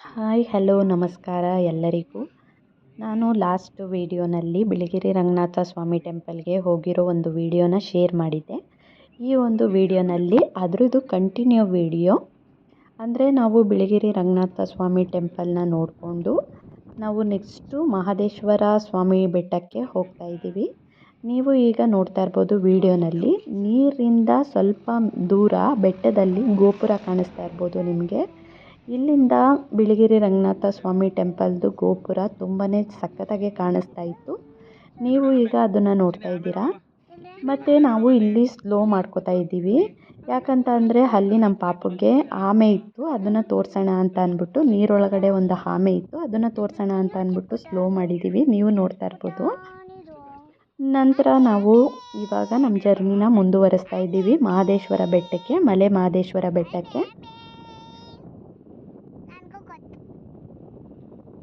Hi, hello, ನಮಸ್ಕಾರ ಎಲ್ಲರಿಗೂ. ನಾನು ಲಾಸ್ಟ್ ವೀಡಿಯೋನಲ್ಲಿ ಬಿಳಿಗಿರಿ ರಂಗನಾಥ ಸ್ವಾಮಿ ಟೆಂಪಲ್ಗೆ ಹೋಗಿರೋ ಒಂದು ವಿಡಿಯೋನ ಶೇರ್ ಮಾಡಿದ್ದೆ. ಈ ಒಂದು ವಿಡಿಯೋನಲ್ಲಿ ಅದರದ್ದು ಕಂಟಿನ್ಯೂ ವೀಡಿಯೋ ಅಂದರೆ ನಾವು ಬಿಳಿಗಿರಿ ರಂಗನಾಥ ಸ್ವಾಮಿ ಟೆಂಪಲ್ನ ನೋಡಿಕೊಂಡು ನಾವು ನೆಕ್ಸ್ಟು ಮಹದೇಶ್ವರ ಸ್ವಾಮಿ ಬೆಟ್ಟಕ್ಕೆ ಹೋಗ್ತಾ ಇದ್ದೀವಿ. ನೀವು ಈಗ ನೋಡ್ತಾ ಇರ್ಬೋದು ವೀಡಿಯೋನಲ್ಲಿ ನೀರಿಂದ ಸ್ವಲ್ಪ ದೂರ ಬೆಟ್ಟದಲ್ಲಿ ಗೋಪುರ ಕಾಣಿಸ್ತಾ ಇರ್ಬೋದು ನಿಮಗೆ. ಇಲ್ಲಿಂದ ಬಿಳಿಗಿರಿ ರಂಗನಾಥ ಸ್ವಾಮಿ ಟೆಂಪಲ್ದು ಗೋಪುರ ತುಂಬಾ ಸಖತ್ತಾಗಿ ಕಾಣಿಸ್ತಾ ಇತ್ತು. ನೀವು ಈಗ ಅದನ್ನು ನೋಡ್ತಾ ಇದ್ದೀರಾ? ಮತ್ತು ನಾವು ಇಲ್ಲಿ ಸ್ಲೋ ಮಾಡ್ಕೋತಾ ಇದ್ದೀವಿ. ಯಾಕಂತ ಅಂದರೆ ಅಲ್ಲಿ ನಮ್ಮ ಪಾಪಗೆ ಆಮೆ ಇತ್ತು, ಅದನ್ನು ತೋರಿಸೋಣ ಅಂತ ಅಂದ್ಬಿಟ್ಟು ನೀರೊಳಗಡೆ ಒಂದು ಆಮೆ ಇತ್ತು, ಅದನ್ನು ತೋರಿಸೋಣ ಅಂತ ಅಂದ್ಬಿಟ್ಟು ಸ್ಲೋ ಮಾಡಿದ್ದೀವಿ. ನೀವು ನೋಡ್ತಾ ಇರ್ಬೋದು. ನಂತರ ನಾವು ಇವಾಗ ನಮ್ಮ ಜರ್ನಿನ ಮುಂದುವರಿಸ್ತಾ ಇದ್ದೀವಿ. ಮಹದೇಶ್ವರ ಬೆಟ್ಟಕ್ಕೆ, ಮಲೆ ಮಹದೇಶ್ವರ ಬೆಟ್ಟಕ್ಕೆ.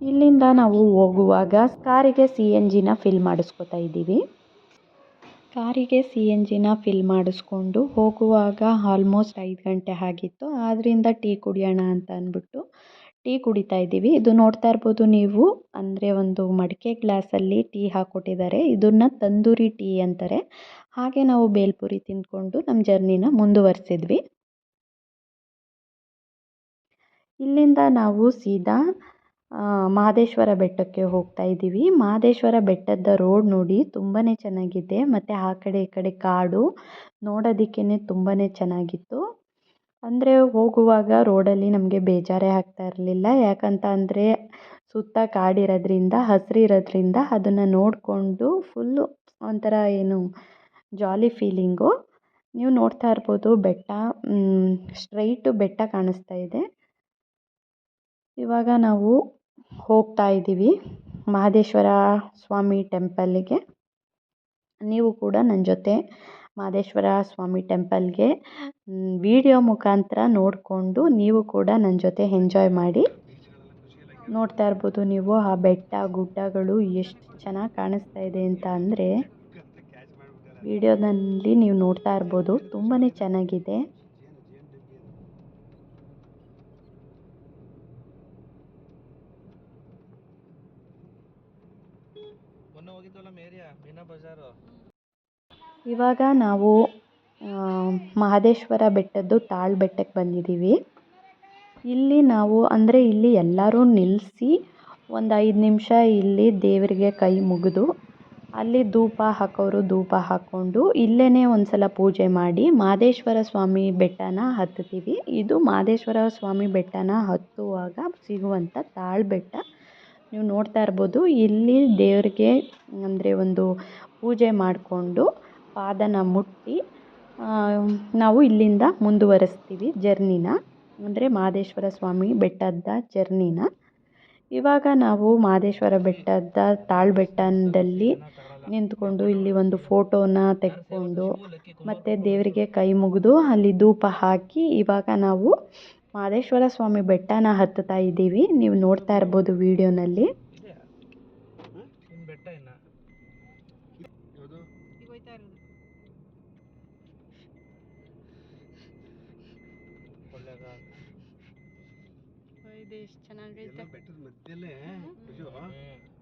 ಇಲ್ಲಿಂದ ನಾವು ಹೋಗುವಾಗ ಕಾರಿಗೆ ಸಿ ಎನ್ ಜಿನ ಫಿಲ್ ಮಾಡಿಸ್ಕೊತಾ ಇದ್ದೀವಿ. ಕಾರಿಗೆ ಸಿ ಎನ್ ಜಿನ ಫಿಲ್ ಮಾಡಿಸ್ಕೊಂಡು ಹೋಗುವಾಗ ಆಲ್ಮೋಸ್ಟ್ ಐದು ಗಂಟೆ ಆಗಿತ್ತು. ಆದ್ದರಿಂದ ಟೀ ಕುಡಿಯೋಣ ಅಂತ ಅಂದ್ಬಿಟ್ಟು ಟೀ ಕುಡಿತಾ ಇದ್ದೀವಿ. ಇದು ನೋಡ್ತಾ ಇರ್ಬೋದು ನೀವು. ಅಂದರೆ ಒಂದು ಮಡಿಕೆ ಗ್ಲಾಸಲ್ಲಿ ಟೀ ಹಾಕ್ಕೊಟ್ಟಿದ್ದಾರೆ. ಇದನ್ನು ತಂದೂರಿ ಟೀ ಅಂತಾರೆ. ಹಾಗೆ ನಾವು ಬೇಲ್ಪುರಿ ತಿಂದ್ಕೊಂಡು ನಮ್ಮ ಜರ್ನಿನ ಮುಂದುವರಿಸಿದ್ವಿ. ಇಲ್ಲಿಂದ ನಾವು ಸೀದಾ ಮಹದೇಶ್ವರ ಬೆಟ್ಟಕ್ಕೆ ಹೋಗ್ತಾ ಇದ್ದೀವಿ. ಮಹದೇಶ್ವರ ಬೆಟ್ಟದ ರೋಡ್ ನೋಡಿ ತುಂಬಾ ಚೆನ್ನಾಗಿದೆ. ಮತ್ತು ಆ ಕಡೆ ಈ ಕಡೆ ಕಾಡು ನೋಡೋದಕ್ಕೇ ತುಂಬಾ ಚೆನ್ನಾಗಿತ್ತು. ಅಂದರೆ ಹೋಗುವಾಗ ರೋಡಲ್ಲಿ ನಮಗೆ ಬೇಜಾರೇ ಆಗ್ತಾ ಇರಲಿಲ್ಲ. ಯಾಕಂತ ಅಂದರೆ ಸುತ್ತ ಕಾಡಿರೋದ್ರಿಂದ ಹಸಿರಿರೋದ್ರಿಂದ ಅದನ್ನು ನೋಡಿಕೊಂಡು ಫುಲ್ಲು ಒಂಥರ ಏನು ಜಾಲಿ ಫೀಲಿಂಗು ನೀವು ನೋಡ್ತಾ ಇರ್ಬೋದು ಬೆಟ್ಟ ಸ್ಟ್ರೈಟು ಬೆಟ್ಟ ಕಾಣಿಸ್ತಾ ಇದೆ. ಇವಾಗ ನಾವು ಹೋಗ್ತಾ ಇದ್ದೀವಿ. ಮಹದೇಶ್ವರ ಸ್ವಾಮಿ ಟೆಂಪಲ್ಲಿಗೆ ನೀವು ಕೂಡ ನನ್ನ ಜೊತೆ ಮಹದೇಶ್ವರ ಸ್ವಾಮಿ ಟೆಂಪಲ್ಗೆ ವಿಡಿಯೋ ಮುಖಾಂತರ ನೋಡಿಕೊಂಡು ನೀವು ಕೂಡ ನನ್ನ ಜೊತೆ ಎಂಜಾಯ್ ಮಾಡಿ. ನೋಡ್ತಾ ಇರ್ಬೋದು ನೀವು, ಆ ಬೆಟ್ಟ, ಗುಡ್ಡಗಳು ಎಷ್ಟು ಚೆನ್ನಾಗಿ ಕಾಣಿಸ್ತಾ ಇದೆ ಅಂತ ಅಂದರೆ, ವಿಡಿಯೋದಲ್ಲಿ ನೀವು ನೋಡ್ತಾ ಇರ್ಬೋದು ತುಂಬಾ ಚೆನ್ನಾಗಿದೆ. ಇವಾಗ ನಾವು ಮಹದೇಶ್ವರ ಬೆಟ್ಟದ್ದು ತಾಳ್ಬೆಟ್ಟಕ್ಕೆ ಬಂದಿದ್ದೀವಿ. ಇಲ್ಲಿ ನಾವು, ಅಂದರೆ ಇಲ್ಲಿ ಎಲ್ಲರೂ ನಿಲ್ಲಿಸಿ ಒಂದು ಐದು ನಿಮಿಷ ಇಲ್ಲಿ ದೇವರಿಗೆ ಕೈ ಮುಗಿದು, ಅಲ್ಲಿ ಧೂಪ ಹಾಕೋರು ಧೂಪ ಹಾಕ್ಕೊಂಡು ಇಲ್ಲೇ ಒಂದು ಸಲ ಪೂಜೆ ಮಾಡಿ ಮಹದೇಶ್ವರ ಸ್ವಾಮಿ ಬೆಟ್ಟನ ಹತ್ತುತ್ತೀವಿ. ಇದು ಮಹದೇಶ್ವರ ಸ್ವಾಮಿ ಬೆಟ್ಟನ ಹತ್ತುವಾಗ ಸಿಗುವಂಥ ತಾಳು ಬೆಟ್ಟ. ನೀವು ನೋಡ್ತಾ ಇರ್ಬೋದು. ಇಲ್ಲಿ ದೇವರಿಗೆ ಅಂದರೆ ಒಂದು ಪೂಜೆ ಮಾಡಿಕೊಂಡು ಪಾದನ ಮುಟ್ಟಿ ನಾವು ಇಲ್ಲಿಂದ ಮುಂದುವರಿಸ್ತೀವಿ ಜರ್ನಿನ. ಅಂದರೆ ಮಹದೇಶ್ವರ ಸ್ವಾಮಿ ಬೆಟ್ಟದ ಜರ್ನಿನ. ಇವಾಗ ನಾವು ಮಹದೇಶ್ವರ ಬೆಟ್ಟದ ತಾಳ್ಬೆಟ್ಟದಲ್ಲಿ ನಿಂತ್ಕೊಂಡು ಇಲ್ಲಿ ಒಂದು ಫೋಟೋನ ತೆಗೆದುಕೊಂಡು ಮತ್ತು ದೇವರಿಗೆ ಕೈ ಮುಗಿದು ಅಲ್ಲಿ ಧೂಪ ಹಾಕಿ ಇವಾಗ ನಾವು ಮಹದೇಶ್ವರ ಸ್ವಾಮಿ ಬೆಟ್ಟನ ಹತ್ತುತ್ತಾ ಇದ್ದೀವಿ. ನೀವು ನೋಡ್ತಾ ಇರ್ಬೋದು ವಿಡಿಯೋನಲ್ಲಿ.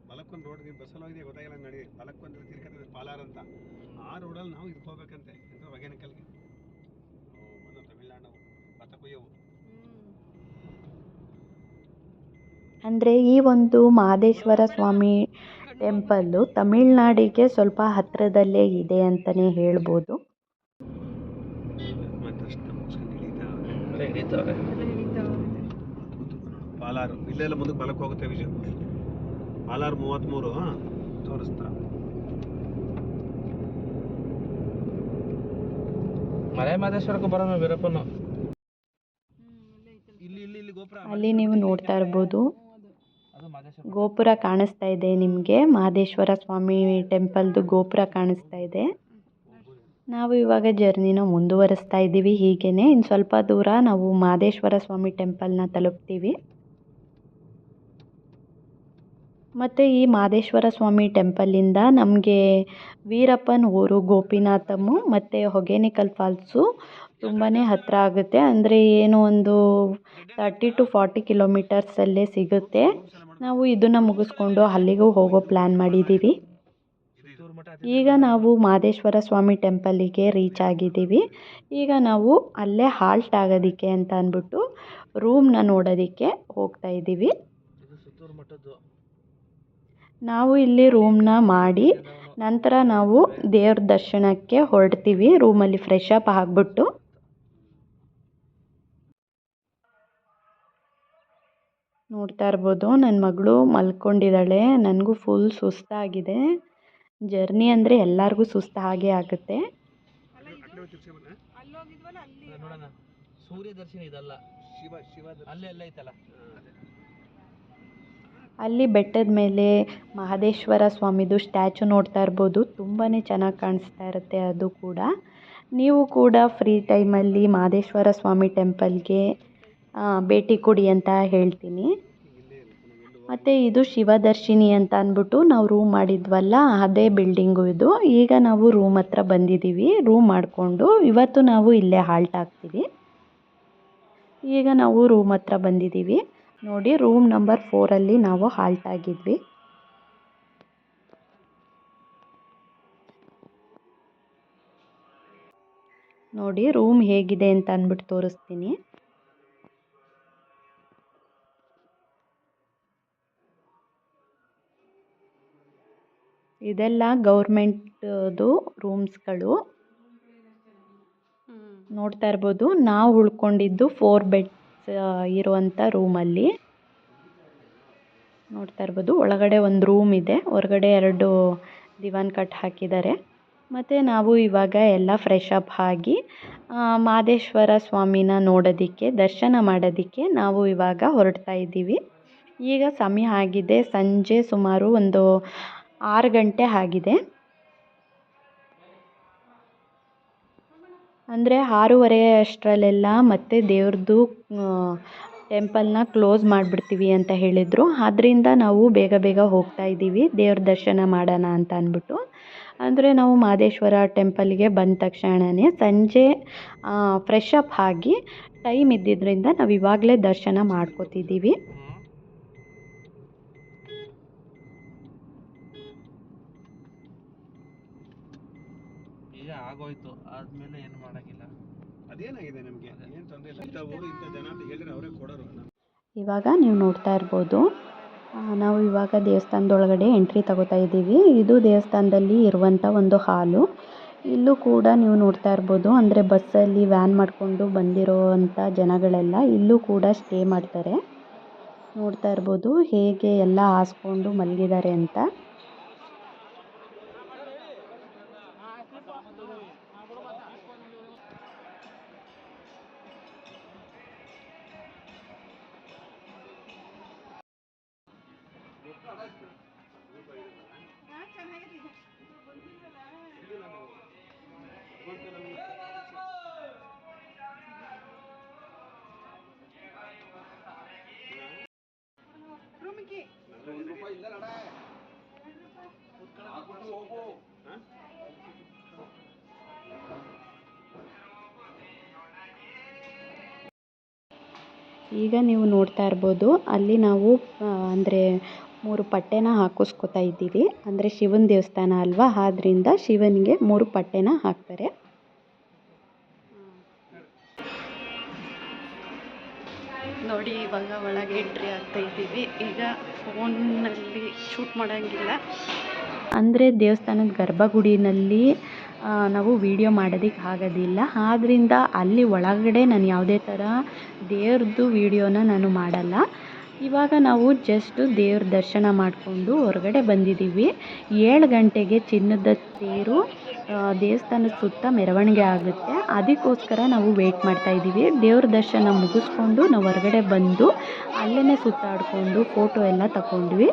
ಬಲಕ್ಕೊಂದು ರೋಡ್ ಹೋಗಿದೆ ಗೊತ್ತಾಗಿಲ್ಲ ನಡಿ ಬಲಕ್ಕೊಂದು ತಿರ್ಕತ್ತದೆ ಪಾಲಾರ್ ಅಂತ. ಆ ರೋಡಲ್ಲಿ ನಾವು ಇದ್ಕೋಬೇಕಂತೆ. ಎಂತ ತಮಿಳ್ನಾಡು. ಭತ್ತ ಕೊಯ್ಯವು ಅಂದರೆ ಈ ಒಂದು ಮಹದೇಶ್ವರ ಸ್ವಾಮಿ ಟೆಂಪಲ್ಲು ತಮಿಳುನಾಡಿಗೆ ಸ್ವಲ್ಪ ಹತ್ತಿರದಲ್ಲೇ ಇದೆ ಅಂತಲೇ ಹೇಳ್ಬೋದು. ಪಾಲಾರು. ಇಲ್ಲೆಲ್ಲ ಮುಂದಕ್ಕೆ ಬಲಕ್ಕೆ ಹೋಗುತ್ತೆ ವಿಜಯ. ಪಾಲಾರು ಮೂವತ್ತ್ಮೂರು ತೋರಿಸ್ತಾ. ಮಲೆ ಮಹದೇಶ್ವರಕ್ಕೂ ಬರೋಣ ವೀರಪ್ಪನ. ಇಲ್ಲಿ ಇಲ್ಲಿ ಇಲ್ಲಿ ಗೋಪುರ. ಅಲ್ಲಿ ನೀವು ನೋಡ್ತಾ ಇರ್ಬೋದು. ಗೋಪುರ ಕಾಣಿಸ್ತಾ ಇದೆ ನಿಮಗೆ. ಮಹದೇಶ್ವರ ಸ್ವಾಮಿ ಟೆಂಪಲ್ದು ಗೋಪುರ ಕಾಣಿಸ್ತಾ ಇದೆ. ನಾವು ಇವಾಗ ಜರ್ನಿನ ಮುಂದುವರಿಸ್ತಾ ಇದ್ದೀವಿ ಹೀಗೇ ಇನ್ನು ಸ್ವಲ್ಪ ದೂರ ನಾವು ಮಹದೇಶ್ವರ ಸ್ವಾಮಿ ಟೆಂಪಲ್ನ ತಲುಪ್ತೀವಿ. ಮತ್ತು ಈ ಮಾದೇಶ್ವರ ಸ್ವಾಮಿ ಟೆಂಪಲ್ಲಿಂದ ನಮಗೆ ವೀರಪ್ಪನ ಊರು ಗೋಪಿನಾಥಮ್ಮು ಮತ್ತು ಹೊಗೆನಿಕಲ್ ಫಾಲ್ಸು ತುಂಬಾ ಹತ್ತಿರ ಆಗುತ್ತೆ. ಅಂದರೆ ಏನು ಒಂದು ತರ್ಟಿ ಟು ಫಾರ್ಟಿ ಕಿಲೋಮೀಟರ್ಸಲ್ಲೇ ಸಿಗುತ್ತೆ. ನಾವು ಇದನ್ನು ಮುಗಿಸ್ಕೊಂಡು ಅಲ್ಲಿಗೂ ಹೋಗೋ ಪ್ಲ್ಯಾನ್ ಮಾಡಿದ್ದೀವಿ. ಈಗ ನಾವು ಮಾದೇಶ್ವರ ಸ್ವಾಮಿ ಟೆಂಪಲ್ಲಿಗೆ ರೀಚ್ ಆಗಿದ್ದೀವಿ. ಈಗ ನಾವು ಅಲ್ಲೇ ಹಾಲ್ಟ್ ಆಗೋದಕ್ಕೆ ಅಂತ ಅಂದ್ಬಿಟ್ಟು ರೂಮ್ನ ನೋಡೋದಕ್ಕೆ ಹೋಗ್ತಾ ಇದ್ದೀವಿ. ನಾವು ಇಲ್ಲಿ ರೂಮ್ನ ಮಾಡಿ ನಂತರ ನಾವು ದೇವ್ರ ದರ್ಶನಕ್ಕೆ ಹೊರಡ್ತೀವಿ. ರೂಮಲ್ಲಿ ಫ್ರೆಶ್ ಅಪ್ ಆಗಿಬಿಟ್ಟು ನೋಡ್ತಾ ಇರ್ಬೋದು. ನನ್ನ ಮಗಳು ಮಲ್ಕೊಂಡಿದ್ದಾಳೆ. ನನಗೂ ಫುಲ್ ಸುಸ್ತಾಗಿದೆ. ಜರ್ನಿ ಅಂದರೆ ಎಲ್ಲರಿಗೂ ಸುಸ್ತು ಹಾಗೆ ಆಗುತ್ತೆ. ಅಲ್ಲೇ ಬೆಟ್ಟದ ಮೇಲೆ ಮಹದೇಶ್ವರ ಸ್ವಾಮಿದು ಸ್ಟ್ಯಾಚು ನೋಡ್ತಾ ಇರ್ಬೋದು. ತುಂಬಾ ಚೆನ್ನಾಗಿ ಕಾಣಿಸ್ತಾ ಇರುತ್ತೆ ಅದು ಕೂಡ. ನೀವು ಕೂಡ ಫ್ರೀ ಟೈಮಲ್ಲಿ ಮಹದೇಶ್ವರ ಸ್ವಾಮಿ ಟೆಂಪಲ್ಗೆ ಭೇಟಿ ಕೊಡಿ ಅಂತ ಹೇಳ್ತೀನಿ. ಮತ್ತು ಇದು ಶಿವದರ್ಶಿನಿ ಅಂತ ಅಂದ್ಬಿಟ್ಟು ನಾವು ರೂಮ್ ಮಾಡಿದ್ವಲ್ಲ, ಅದೇ ಬಿಲ್ಡಿಂಗು ಇದು. ಈಗ ನಾವು ರೂಮ್ ಹತ್ರ ಬಂದಿದ್ದೀವಿ ರೂಮ್ ಮಾಡಿಕೊಂಡು. ಇವತ್ತು ನಾವು ಇಲ್ಲೇ ಹಾಲ್ಟ್ ಆಗ್ತೀವಿ. ಈಗ ನಾವು ರೂಮ್ ಹತ್ರ ಬಂದಿದ್ದೀವಿ. ನೋಡಿ ರೂಮ್ ನಂಬರ್ ಫೋರಲ್ಲಿ ನಾವು ಹಾಲ್ಟ್ ಆಗಿದ್ವಿ. ನೋಡಿ ರೂಮ್ ಹೇಗಿದೆ ಅಂತ ಅಂದ್ಬಿಟ್ಟು ತೋರಿಸ್ತೀನಿ. ಇದೆಲ್ಲ ಗೌರ್ಮೆಂಟ್ದು ರೂಮ್ಸ್ಗಳು. ನೋಡ್ತಾ ಇರ್ಬೋದು, ನಾವು ಉಳ್ಕೊಂಡಿದ್ದು ಫೋರ್ ಬೆಡ್ಸ್ ಇರುವಂಥ ರೂಮಲ್ಲಿ ನೋಡ್ತಾ ಇರ್ಬೋದು, ಒಳಗಡೆ ಒಂದು ರೂಮ್ ಇದೆ, ಹೊರಗಡೆ ಎರಡು ದಿವಾನ್ ಕಟ್ ಹಾಕಿದ್ದಾರೆ. ಮತ್ತು ನಾವು ಇವಾಗ ಎಲ್ಲ ಫ್ರೆಶ್ ಅಪ್ ಆಗಿ ಮಾದೇಶ್ವರ ಸ್ವಾಮಿನ ನೋಡೋದಕ್ಕೆ, ದರ್ಶನ ಮಾಡೋದಕ್ಕೆ ನಾವು ಇವಾಗ ಹೊರಡ್ತಾ ಇದ್ದೀವಿ. ಈಗ ಸಮಯ ಆಗಿದೆ, ಸಂಜೆ ಸುಮಾರು ಒಂದು ಆರು ಗಂಟೆ ಆಗಿದೆ. ಅಂದರೆ ಆರೂವರೆ ಅಷ್ಟರಲ್ಲೆಲ್ಲ ಮತ್ತೆ ದೇವ್ರದ್ದು ಟೆಂಪಲ್ನ ಕ್ಲೋಸ್ ಮಾಡಿಬಿಡ್ತೀವಿ ಅಂತ ಹೇಳಿದರು. ಆದ್ದರಿಂದ ನಾವು ಬೇಗ ಬೇಗ ಹೋಗ್ತಾ ಇದ್ದೀವಿ. ದೇವ್ರ ದರ್ಶನ ಮಾಡೋಣ ಅಂತ ಅಂದ್ಬಿಟ್ಟು. ಅಂದರೆ ನಾವು ಮಾದೇಶ್ವರ ಟೆಂಪಲ್ಗೆ ಬಂದ ತಕ್ಷಣವೇ ಸಂಜೆ ಫ್ರೆಶ್ ಅಪ್ ಆಗಿ ಟೈಮ್ ಇದ್ದಿದ್ದರಿಂದ ನಾವು ಇವಾಗಲೇ ದರ್ಶನ ಮಾಡ್ಕೋತಿದ್ದೀವಿ ಈಗ ಆಗೋಯ್ತು ಆದ್ಮೇಲೆ ಏನು ಮಾಡಂಗಿಲ್ಲ ಅದೇನಾಗಿದೆ ನಮಗೆ? ಏನು ತೊಂದರೆ ಇಲ್ಲ? ಇಂಥ ಊರು ಇಂಥ ಜನ ಅಂತ ಹೇಳಿದ್ರೆ ಅವರೇ ಕೊಡೋರು. ನಮ್ಗೆ ಇವಾಗ ನೀವು ನೋಡ್ತಾ ಇರ್ಬೋದು ನಾವು ಇವಾಗ ದೇವಸ್ಥಾನದೊಳಗಡೆ ಎಂಟ್ರಿ ತಗೋತಾ ಇದ್ದೀವಿ. ಇದು ದೇವಸ್ಥಾನದಲ್ಲಿ ಇರುವಂಥ ಒಂದು ಹಾಲು. ಇಲ್ಲೂ ಕೂಡ ನೀವು ನೋಡ್ತಾ ಇರ್ಬೋದು ಅಂದರೆ ಬಸ್ಸಲ್ಲಿ ವ್ಯಾನ್ ಮಾಡಿಕೊಂಡು ಬಂದಿರೋವಂಥ ಜನಗಳೆಲ್ಲ ಇಲ್ಲೂ ಕೂಡ ಸ್ಟೇ ಮಾಡ್ತಾರೆ. ನೋಡ್ತಾ ಇರ್ಬೋದು ಹೇಗೆ ಎಲ್ಲ ಹಾಸ್ಕೊಂಡು ಮಲಗಿದ್ದಾರೆ ಅಂತ. ಈಗ ನೀವು ನೋಡ್ತಾ ಇರ್ಬೋದು, ಅಲ್ಲಿ ನಾವು ಅಂದರೆ ಮೂರು ಪಟ್ಟೆನ ಹಾಕಿಸ್ಕೊತಾ ಇದ್ದೀವಿ. ಅಂದರೆ ಶಿವನ ದೇವಸ್ಥಾನ ಅಲ್ವಾ? ಆದ್ದರಿಂದ ಶಿವನಿಗೆ ಮೂರು ಪಟ್ಟೆನ ಹಾಕ್ತಾರೆ. ನೋಡಿ, ಇವಾಗ ಒಳಗೆ ಎಂಟ್ರಿ ಆಗ್ತಾ ಇದ್ದೀವಿ. ಈಗ ಫೋನಲ್ಲಿ ಶೂಟ್ ಮಾಡೋಂಗಿಲ್ಲ. ಅಂದರೆ ದೇವಸ್ಥಾನದ ಗರ್ಭಗುಡಿಯಲ್ಲಿ ನಾವು ವೀಡಿಯೋ ಮಾಡೋದಕ್ಕೆ ಆಗೋದಿಲ್ಲ. ಆದ್ದರಿಂದ ಅಲ್ಲಿ ಒಳಗಡೆ ನಾನು ಯಾವುದೇ ಥರ ದೇವ್ರದ್ದು ವಿಡಿಯೋನ ನಾನು ಮಾಡಲ್ಲ. ಇವಾಗ ನಾವು ಜಸ್ಟ್ ದೇವ್ರ ದರ್ಶನ ಮಾಡಿಕೊಂಡು ಹೊರಗಡೆ ಬಂದಿದ್ದೀವಿ. ಏಳು ಗಂಟೆಗೆ ಚಿನ್ನದ ತೇರು ದೇವಸ್ಥಾನದ ಸುತ್ತ ಮೆರವಣಿಗೆ ಆಗುತ್ತೆ. ಅದಕ್ಕೋಸ್ಕರ ನಾವು ವೆಯ್ಟ್ ಮಾಡ್ತಾ ಇದ್ದೀವಿ. ದೇವ್ರ ದರ್ಶನ ಮುಗಿಸ್ಕೊಂಡು ನಾವು ಹೊರಗಡೆ ಬಂದು ಅಲ್ಲೇ ಸುತ್ತಾಡಿಕೊಂಡು ಫೋಟೋ ಎಲ್ಲ ತಗೊಂಡ್ವಿ.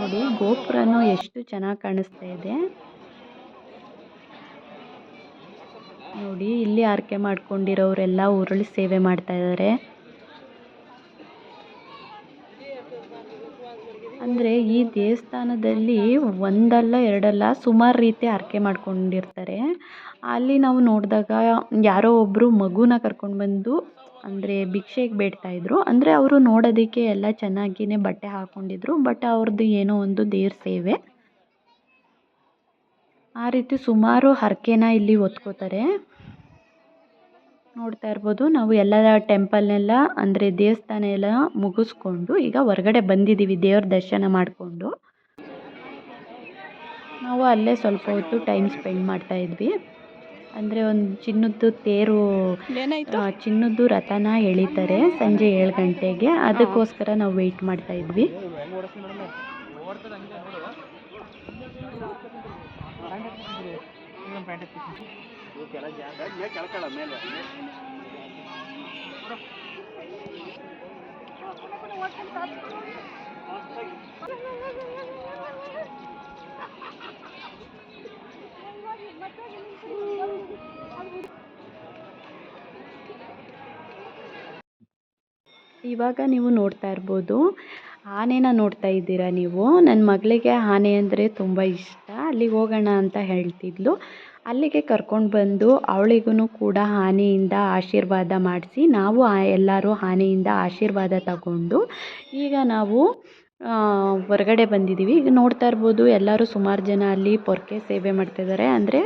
ನೋಡಿ, ಗೋಪುರನೂ ಎಷ್ಟು ಚೆನ್ನಾಗಿ ಕಾಣಿಸ್ತಾ ಇದೆ. ನೋಡಿ, ಇಲ್ಲಿ ಹರಕೆ ಮಾಡ್ಕೊಂಡಿರೋರೆಲ್ಲ ಉರುಳಿ ಸೇವೆ ಮಾಡ್ತಾ ಇದ್ದಾರೆ ಅಂದರೆ, ಈ ದೇವಸ್ಥಾನದಲ್ಲಿ ಒಂದಲ್ಲ ಎರಡಲ್ಲ ಸುಮಾರು ರೀತಿ ಹರಕೆ ಮಾಡ್ಕೊಂಡಿರ್ತಾರೆ. ಅಲ್ಲಿ ನಾವು ನೋಡಿದಾಗ ಯಾರೋ ಒಬ್ಬರು ಮಗುನ ಕರ್ಕೊಂಡು ಬಂದು ಅಂದರೆ ಭಿಕ್ಷೆಗೆ ಬೇಡ್ತಾ ಇದ್ದರು ಅಂದರೆ ಅವರು ನೋಡೋದಕ್ಕೆ ಎಲ್ಲ ಚೆನ್ನಾಗಿಯೇ ಬಟ್ಟೆ ಹಾಕ್ಕೊಂಡಿದ್ರು ಬಟ್ ಅವ್ರದ್ದು ಏನೋ ಒಂದು ದೇವ್ರ ಸೇವೆ. ಆ ರೀತಿ ಸುಮಾರು ಹರಕೆನ ಇಲ್ಲಿ ಹೊತ್ಕೋತಾರೆ. ನೋಡ್ತಾ ಇರ್ಬೋದು, ನಾವು ಎಲ್ಲ ಟೆಂಪಲ್ನೆಲ್ಲ, ಅಂದರೆ ದೇವಸ್ಥಾನ ಎಲ್ಲ ಮುಗಿಸ್ಕೊಂಡು ಈಗ ಹೊರಗಡೆ ಬಂದಿದ್ದೀವಿ ದೇವ್ರ ದರ್ಶನ ಮಾಡಿಕೊಂಡು. ನಾವು ಅಲ್ಲೇ ಸ್ವಲ್ಪ ಹೊತ್ತು ಟೈಮ್ ಸ್ಪೆಂಡ್ ಮಾಡ್ತಾ ಇದ್ವಿ. ಅಂದರೆ ಒಂದು ಚಿನ್ನದ್ದು ತೇರು ಚಿನ್ನದ್ದು ರಥನ ಎಳಿತಾರೆ ಸಂಜೆ ಏಳು ಗಂಟೆಗೆ. ಅದಕ್ಕೋಸ್ಕರ ನಾವು ವೆಯ್ಟ್ ಮಾಡ್ತಾ ಇದ್ವಿ. ಇವಾಗ ನೀವು ನೋಡ್ತಾ ಇರ್ಬೋದು. ಆನೆನ ನೋಡ್ತಾ ಇದ್ದೀರಾ ನೀವು? ನನ್ನ ಮಗಳಿಗೆ ಆನೆ ಅಂದರೆ ತುಂಬ ಇಷ್ಟ. ಅಲ್ಲಿಗೆ ಹೋಗೋಣ ಅಂತ ಹೇಳ್ತಿದ್ಲು. ಅಲ್ಲಿಗೆ ಕರ್ಕೊಂಡು ಬಂದು ಅವಳಿಗೂ ಕೂಡ ಆನೆಯಿಂದ ಆಶೀರ್ವಾದ ಮಾಡಿಸಿ, ನಾವು ಆ ಎಲ್ಲರೂ ಆನೆಯಿಂದ ಆಶೀರ್ವಾದ ತಗೊಂಡು ಈಗ ನಾವು ಹೊರಗಡೆ ಬಂದಿದ್ದೀವಿ ಈಗ ನೋಡ್ತಾ ಇರ್ಬೋದು ಎಲ್ಲರೂ ಸುಮಾರು ಜನ ಅಲ್ಲಿ ಪೊರ್ಕೆ ಸೇವೆ ಮಾಡ್ತಿದ್ದಾರೆ ಅಂದರೆ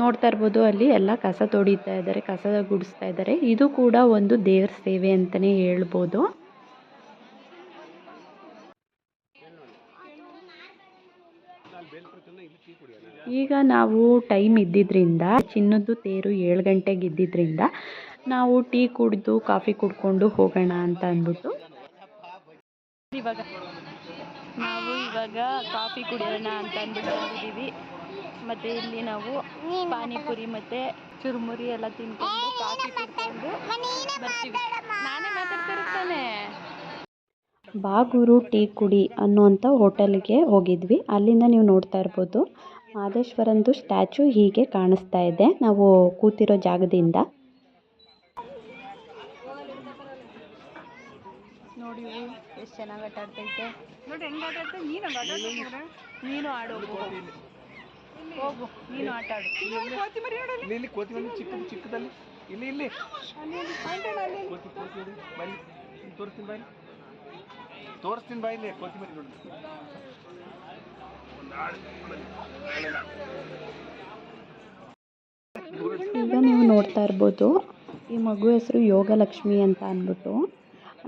ನೋಡ್ತಾ ಇರ್ಬೋದು, ಅಲ್ಲಿ ಎಲ್ಲ ಕಸ ತೊಳಿತಾ ಇದ್ದಾರೆ, ಕಸ ಗುಡಿಸ್ತಾ ಇದ್ದಾರೆ. ಇದು ಕೂಡ ಒಂದು ದೇವ್ರ ಸೇವೆ ಅಂತಲೇ ಹೇಳ್ಬೋದು. ಈಗ ನಾವು ಟೈಮ್ ಇದ್ದಿದ್ದರಿಂದ ಚಿನ್ನದ್ದು ತೇರು ಏಳು ಗಂಟೆಗೆ ಇದ್ದಿದ್ದರಿಂದ ನಾವು ಟೀ ಕುಡಿದು, ಕಾಫಿ ಕುಡ್ಕೊಂಡು ಹೋಗೋಣ ಅಂತ ಅಂದ್ಬಿಟ್ಟು. ಇವಾಗ ನಾವು ಇವಾಗ ಕಾಫಿ ಕುಡಿಯೋಣ ಅಂತ ಅಂದ್ಬಿಟ್ಟು ಬಂದಿದ್ದೀವಿ. ಮತ್ತು ಇಲ್ಲಿ ನಾವು ಪಾನಿಪುರಿ ಮತ್ತು ಚುರುಮುರಿ ಎಲ್ಲ ತಿನ್ಕೊಂಡು ಕಾಫಿ ಕುಡ್ಕೊಂಡು ಬರ್ತೀವಿ. ನಾನೇ ಮಾತಾಡ್ತಿರ್ತಾನೆ. ಬಾಗೂರು ಟೀ ಕುಡಿ ಅನ್ನುವಂಥ ಹೋಟೆಲ್ಗೆ ಹೋಗಿದ್ವಿ. ಅಲ್ಲಿಂದ ನೀವು ನೋಡ್ತಾ ಇರ್ಬೋದು ಮಹದೇಶ್ವರಂದು ಸ್ಟ್ಯಾಚು ಹೀಗೆ ಕಾಣಿಸ್ತಾ ಇದೆ. ನಾವು ಕೂತಿರೋ ಜಾಗದಿಂದ. ನೋಡಿ ಎಷ್ಟು ಚೆನ್ನಾಗಿ ಆಟ ಆಡ್ತೈತೆ ನೋಡಿ ಹೆಂಗೆ ಆಟ ಆಡ್ತೈತೆ ನೀನು ಆಡೋದು. ನೀನು ಆಡು ಹೋಗು ನೀನು ಆಟ ಆಡು. ಇಲ್ಲಿ ಇಲ್ಲಿ ಕೋತಿ ಬನ್ನಿ ಚಿಕ್ಕದು ಚಿಕ್ಕದಲ್ಲಿ. ಇಲ್ಲಿ ಇಲ್ಲಿ. ಬನ್ನಿ. ತೋರಿಸ್ತೀನಿ ಬಾಯಿ. ತೋರಿಸ್ತೀನಿ ಬಾಯಿ ಇಲ್ಲಿ ಕೋತಿ ಮರಿ ನೋಡಿ. ಈಗ ನೀವು ನೋಡ್ತಾ ಇರ್ಬೋದು ಈ ಮಗು ಹೆಸರು ಯೋಗಲಕ್ಷ್ಮಿ ಅಂತ ಅಂದ್ಬಿಟ್ಟು.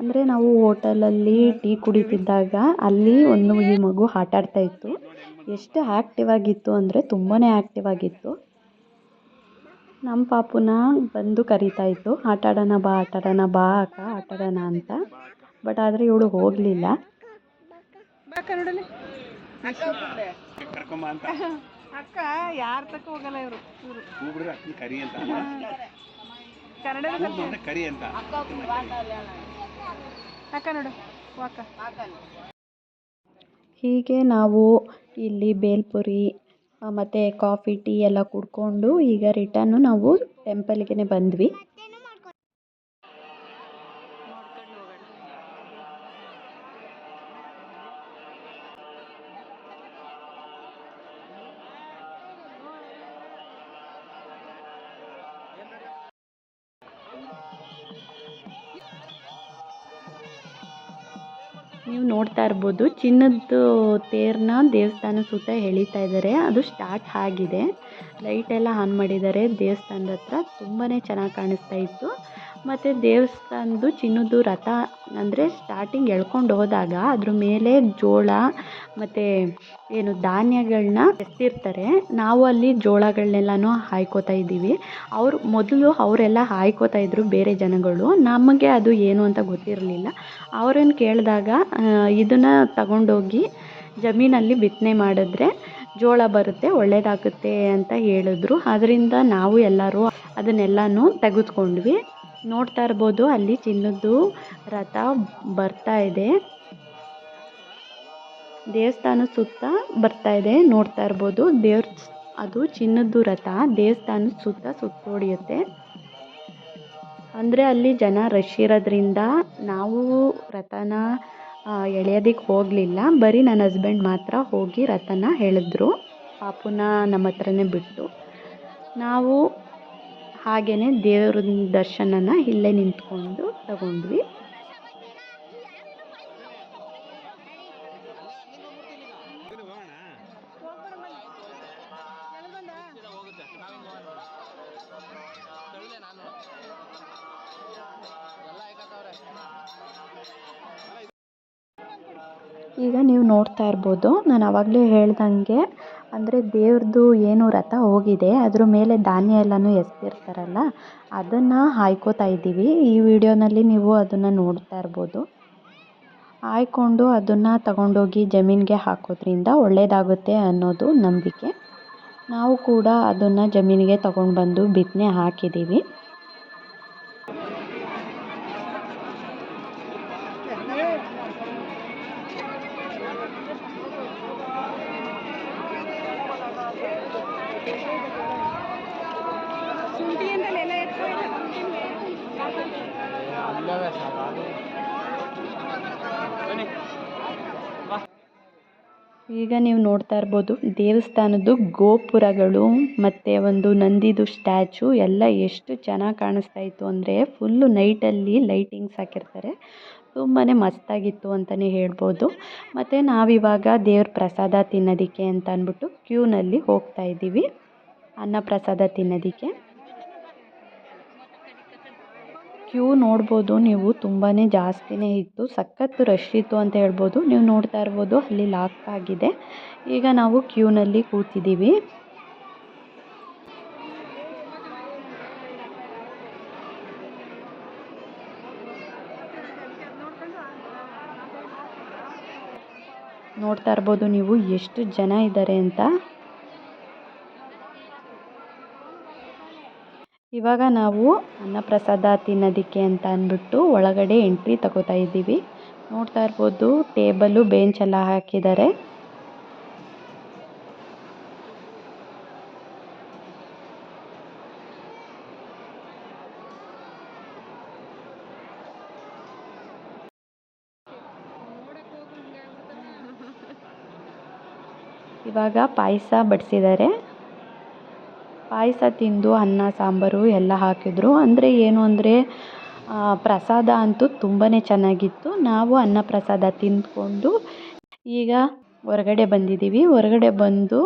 ಅಂದರೆ ನಾವು ಹೋಟೆಲಲ್ಲಿ ಟೀ ಕುಡಿತಿದ್ದಾಗ ಅಲ್ಲಿ ಒಂದು ಈ ಮಗು ಆಟಾಡ್ತಾ ಇತ್ತು. ಎಷ್ಟು ಆ್ಯಕ್ಟಿವ್ ಆಗಿತ್ತು ಅಂದರೆ ತುಂಬಾ ಆ್ಯಕ್ಟಿವ್ ಆಗಿತ್ತು. ನಮ್ಮ ಪಾಪುನ ಬಂದು ಕರಿತಾ ಇತ್ತು. ಆಟ ಆಡೋಣ ಬಾ ಆಟ ಆಡೋಣ ಬಾ ಅಕ್ಕ ಆಟ ಆಡೋಣ ಅಂತ. ಬಟ್ ಆದರೆ ಇವಳು ಹೋಗಲಿಲ್ಲ. ಅಕ್ಕ ಯಾರ ತಕ್ಕ ಹೋಗಲ್ಲ ಇವರು ಕರಿ ಅಂತ. ಕನ್ನಡ ಕರಿ ಅಂತ. ಅಕ್ಕ ನೋಡು ವಾಕ ಹೀಗೆ ನಾವು ಇಲ್ಲಿ ಬೇಲ್ಪುರಿ ಮತ್ತು ಕಾಫಿ ಟೀ ಎಲ್ಲ ಕುಡ್ಕೊಂಡು ಈಗ ರಿಟನ್ನು ನಾವು ಟೆಂಪಲ್ಗೆ ಬಂದ್ವಿ. ನೋಡ್ತಾ ಇರ್ಬೋದು. ಚಿನ್ನದ ತೇರನ್ನ ದೇವಸ್ಥಾನ ಸುತ್ತ ಎಳಿತಾ ಇದ್ದಾರೆ. ಅದು ಸ್ಟಾರ್ಟ್ ಆಗಿದೆ. ಲೈಟ್ ಎಲ್ಲ ಆನ್ ಮಾಡಿದ್ದಾರೆ ದೇವಸ್ಥಾನದ ಹತ್ರ. ತುಂಬಾ ಚೆನ್ನಾಗಿ ಕಾಣಿಸ್ತಾ ಇತ್ತು. ಮತ್ತು ದೇವಸ್ಥಾನದ್ದು ಚಿನ್ನದ್ದು ರಥ ಅಂದರೆ ಸ್ಟಾರ್ಟಿಂಗ್ ಎಳ್ಕೊಂಡು ಹೋದಾಗ ಅದ್ರ ಮೇಲೆ ಜೋಳ ಮತ್ತು ಏನು ಧಾನ್ಯಗಳನ್ನ ಎತ್ತಿರ್ತಾರೆ. ನಾವು ಅಲ್ಲಿ ಜೋಳಗಳನ್ನೆಲ್ಲನೂ ಹಾಯ್ಕೋತಾ ಇದ್ದೀವಿ. ಅವ್ರು ಮೊದಲು ಅವರೆಲ್ಲ ಹಾಯ್ಕೋತಾ ಇದ್ದರು ಬೇರೆ ಜನಗಳು. ನಮಗೆ ಅದು ಏನು ಅಂತ ಗೊತ್ತಿರಲಿಲ್ಲ. ಅವರನ್ನು ಕೇಳಿದಾಗ ಇದನ್ನು ತಗೊಂಡೋಗಿ ಜಮೀನಲ್ಲಿ ಬಿತ್ತನೆ ಮಾಡಿದ್ರೆ ಜೋಳ ಬರುತ್ತೆ, ಒಳ್ಳೇದಾಗುತ್ತೆ ಅಂತ ಹೇಳಿದ್ರು. ಅದರಿಂದ ನಾವು ಎಲ್ಲರೂ ಅದನ್ನೆಲ್ಲನೂ ತೆಗೆದುಕೊಂಡ್ವಿ. ನೋಡ್ತಾ ಇರ್ಬೋದು, ಅಲ್ಲಿ ಚಿನ್ನದ್ದು ರಥ ಬರ್ತಾ ಇದೆ. ದೇವಸ್ಥಾನದ ಸುತ್ತ ಬರ್ತಾ ಇದೆ, ನೋಡ್ತಾ ಇರ್ಬೋದು. ದೇವ್ರ ಅದು ಚಿನ್ನದ್ದು ರಥ ದೇವಸ್ಥಾನದ ಸುತ್ತ ಸುತ್ತೋಡಿಯುತ್ತೆ. ಅಂದರೆ ಅಲ್ಲಿ ಜನ ರಶ್ ಇರೋದ್ರಿಂದ ನಾವು ರಥನ ಎಳೆಯೋದಕ್ಕೆ ಹೋಗಲಿಲ್ಲ. ಬರೀ ನನ್ನ ಹಸ್ಬೆಂಡ್ ಮಾತ್ರ ಹೋಗಿ ರಥನ ಎಳೆದ್ರು. ಪಾಪುನ ನಮ್ಮ ಹತ್ರನೇ ಬಿಟ್ಟು. ನಾವು ಹಾಗೆಯೇ ದೇವ್ರ ದರ್ಶನನ ಇಲ್ಲೇ ನಿಂತ್ಕೊಂಡು ತಗೊಂಡ್ವಿ. ಈಗ ನೀವು ನೋಡ್ತಾ ಇರ್ಬೋದು ನಾನು ಆವಾಗಲೇ ಹೇಳ್ದಂಗೆ ಅಂದರೆ ದೇವ್ರದ್ದು ಏನು ರಥ ಹೋಗಿದೆ, ಅದ್ರ ಮೇಲೆ ಧಾನ್ಯ ಎಲ್ಲನೂ ಎಸೆದಿರ್ತಾರಲ್ಲ ಅದನ್ನು ಹಾಯ್ಕೋತಾ ಇದ್ದೀವಿ. ಈ ವಿಡಿಯೋನಲ್ಲಿ ನೀವು ಅದನ್ನು ನೋಡ್ತಾ ಇರ್ಬೋದು. ಹಾಯ್ಕೊಂಡು ಅದನ್ನು ತಗೊಂಡೋಗಿ ಜಮೀನಿಗೆ ಹಾಕೋದ್ರಿಂದ ಒಳ್ಳೆಯದಾಗುತ್ತೆ ಅನ್ನೋದು ನಂಬಿಕೆ. ನಾವು ಕೂಡ ಅದನ್ನು ಜಮೀನಿಗೆ ತಗೊಂಡು ಬಂದು ಬಿತ್ತನೆ ಹಾಕಿದ್ದೀವಿ. ನೋಡ್ತಾ ದೇವಸ್ಥಾನದ್ದು ಗೋಪುರಗಳು, ಮತ್ತು ಒಂದು ನಂದಿದು ಸ್ಟ್ಯಾಚು, ಎಲ್ಲ ಎಷ್ಟು ಚೆನ್ನಾಗಿ ಕಾಣಿಸ್ತಾ ಇತ್ತು ಅಂದರೆ ಫುಲ್ಲು ನೈಟಲ್ಲಿ ಲೈಟಿಂಗ್ಸ್ ಹಾಕಿರ್ತಾರೆ. ತುಂಬಾ ಮಸ್ತಾಗಿತ್ತು ಅಂತಲೇ ಹೇಳ್ಬೋದು. ಮತ್ತು ನಾವಿವಾಗ ದೇವ್ರ ಪ್ರಸಾದ ತಿನ್ನೋದಕ್ಕೆ ಅಂತ ಅಂದ್ಬಿಟ್ಟು ಕ್ಯೂನಲ್ಲಿ ಹೋಗ್ತಾ ಇದ್ದೀವಿ. ಅನ್ನ ಪ್ರಸಾದ ತಿನ್ನೋದಕ್ಕೆ. ಕ್ಯೂ ನೋಡ್ಬೋದು, ನೀವು ತುಂಬಾ ಜಾಸ್ತಿನೇ ಇತ್ತು, ಸಖತ್ತು ರಶ್ ಇತ್ತು ಅಂತ ಹೇಳ್ಬೋದು. ನೀವು ನೋಡ್ತಾ ಇರ್ಬೋದು, ಅಲ್ಲಿ ಲಾಕ್ ಆಗಿದೆ. ಈಗ ನಾವು ಕ್ಯೂನಲ್ಲಿ ಕೂತಿದ್ದೀವಿ. ನೋಡ್ತಾ ಇರ್ಬೋದು ನೀವು ಎಷ್ಟು ಜನ ಇದ್ದಾರೆ ಅಂತ. ಇವಾಗ ನಾವು ಅನ್ನಪ್ರಸಾದ ತಿನ್ನೋದಕ್ಕೆ ಅಂತ ಅಂದ್ಬಿಟ್ಟು ಒಳಗಡೆ ಎಂಟ್ರಿ ತಗೋತಾ ಇದ್ದೀವಿ. ನೋಡ್ತಾ ಇರ್ಬೋದು, ಟೇಬಲು ಬೆಂಚ್ ಎಲ್ಲ ಹಾಕಿದ್ದಾರೆ. ಇವಾಗ ಪಾಯಸ ಬಡಿಸಿದ್ದಾರೆ. ಪಾಯಸ ತಿಂದು ಅನ್ನ, ಸಾಂಬಾರು ಎಲ್ಲ ಹಾಕಿದ್ರು. ಅಂದರೆ ಏನು ಅಂದರೆ ಪ್ರಸಾದ ಅಂತೂ ತುಂಬಾ ಚೆನ್ನಾಗಿತ್ತು. ನಾವು ಅನ್ನ ಪ್ರಸಾದ ತಿಂದ್ಕೊಂಡು ಈಗ ಹೊರಗಡೆ ಬಂದಿದ್ದೀವಿ. ಹೊರಗಡೆ ಬಂದು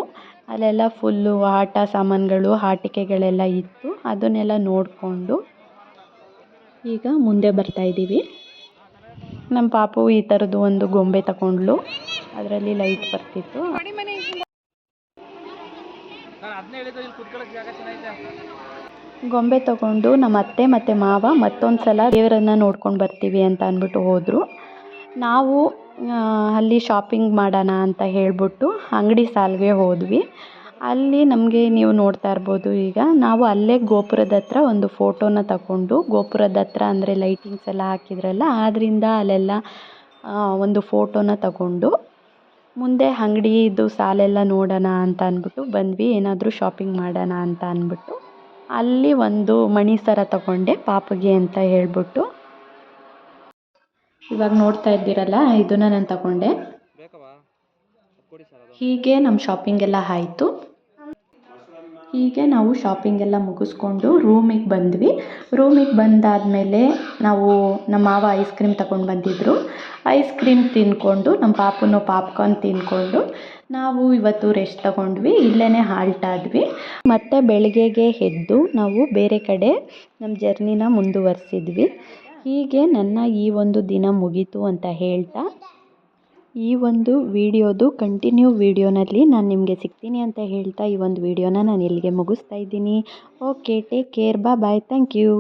ಅಲ್ಲೆಲ್ಲ ಫುಲ್ಲು ಆಟ ಸಾಮಾನುಗಳು, ಆಟಿಕೆಗಳೆಲ್ಲ ಇತ್ತು. ಅದನ್ನೆಲ್ಲ ನೋಡಿಕೊಂಡು ಈಗ ಮುಂದೆ ಬರ್ತಾ ಇದ್ದೀವಿ. ನಮ್ಮ ಪಾಪು ಈ ಥರದ್ದು ಒಂದು ಗೊಂಬೆ ತಗೊಂಡ್ಲು ಅದರಲ್ಲಿ ಲೈಟ್ ಬರ್ತಿತ್ತು. ಗೊಂಬೆ ತಗೊಂಡು ನಮ್ಮ ಅತ್ತೆ ಮತ್ತು ಮಾವ ಮತ್ತೊಂದು ಸಲ ದೇವರನ್ನ ನೋಡ್ಕೊಂಡು ಬರ್ತೀವಿ ಅಂತ ಅಂದ್ಬಿಟ್ಟು ಹೋದರು. ನಾವು ಅಲ್ಲಿ ಶಾಪಿಂಗ್ ಮಾಡೋಣ ಅಂತ ಹೇಳಿಬಿಟ್ಟು ಅಂಗಡಿ ಸಾಲಿಗೆ ಹೋದ್ವಿ. ಅಲ್ಲಿ ನಮಗೆ ನೀವು ನೋಡ್ತಾ ಇರ್ಬೋದು ಈಗ, ನಾವು ಅಲ್ಲೇ ಗೋಪುರದ ಹತ್ರ ಒಂದು ಫೋಟೋನ ತಗೊಂಡು, ಗೋಪುರದ ಹತ್ರ ಅಂದರೆ ಲೈಟಿಂಗ್ಸ್ ಎಲ್ಲ ಹಾಕಿದ್ರಲ್ಲ ಆದ್ದರಿಂದ ಅಲ್ಲೆಲ್ಲ ಒಂದು ಫೋಟೋನ ತಗೊಂಡು ಮುಂದೆ ಅಂಗಡಿದು ಸಾಲೆಲ್ಲ ನೋಡೋಣ ಅಂತ ಅಂದ್ಬಿಟ್ಟು ಬಂದ್ವಿ. ಏನಾದರೂ ಶಾಪಿಂಗ್ ಮಾಡೋಣ ಅಂತ ಅಂದ್ಬಿಟ್ಟು. ಅಲ್ಲಿ ಒಂದು ಮಣಿ ಸರ ತಗೊಂಡೆ ಪಾಪಗೆ ಅಂತ ಹೇಳ್ಬಿಟ್ಟು. ಇವಾಗ ನೋಡ್ತಾ ಇದ್ದೀರಲ್ಲ ಇದನ್ನ ನಾನು ತಗೊಂಡೆ. ಹೀಗೆ ನಮ್ಮ ಶಾಪಿಂಗ್ ಎಲ್ಲ ಆಯಿತು. ಹೀಗೆ ನಾವು ಶಾಪಿಂಗ್ ಎಲ್ಲ ಮುಗಿಸ್ಕೊಂಡು ರೂಮಿಗೆ ಬಂದ್ವಿ. ರೂಮಿಗೆ ಬಂದಾದಮೇಲೆ ನಾವು ನಮ್ಮ ಮಾವ ಐಸ್ ಕ್ರೀಮ್ ತಗೊಂಡು ಬಂದಿದ್ದರು ಐಸ್ ಕ್ರೀಮ್ ತಿಂದ್ಕೊಂಡು ನಮ್ಮ ಪಾಪುನು ಪಾಪ್ಕಾರ್ನ್ ತಿಂದ್ಕೊಂಡು ನಾವು ಇವತ್ತು ರೆಸ್ಟ್ ತಗೊಂಡ್ವಿ. ಇಲ್ಲೇ ಹಾಲ್ಟ್ ಆದ್ವಿ. ಮತ್ತು ಬೆಳಗ್ಗೆಗೆ ಎದ್ದು ನಾವು ಬೇರೆ ಕಡೆ ನಮ್ಮ ಜರ್ನಿನ ಮುಂದುವರಿಸಿದ್ವಿ. ಹೀಗೆ ನನ್ನ ಈ ಒಂದು ದಿನ ಮುಗೀತು ಅಂತ ಹೇಳ್ತಾ ಈ ಒಂದು ವಿಡಿಯೋದು ಕಂಟಿನ್ಯೂ ವಿಡಿಯೋನಲ್ಲಿ ನಾನು ನಿಮಗೆ ಸಿಗ್ತೀನಿ ಅಂತ ಹೇಳ್ತಾ ಈ ಒಂದು ವಿಡಿಯೋನ ನಾನು ಇಲ್ಲಿಗೆ ಮುಗಿಸ್ತಾ ಇದ್ದೀನಿ. ಓಕೆ ಟೇಕ್ ಕೇರ್ ಬಾ ಬಾಯ್ ಥ್ಯಾಂಕ್ ಯು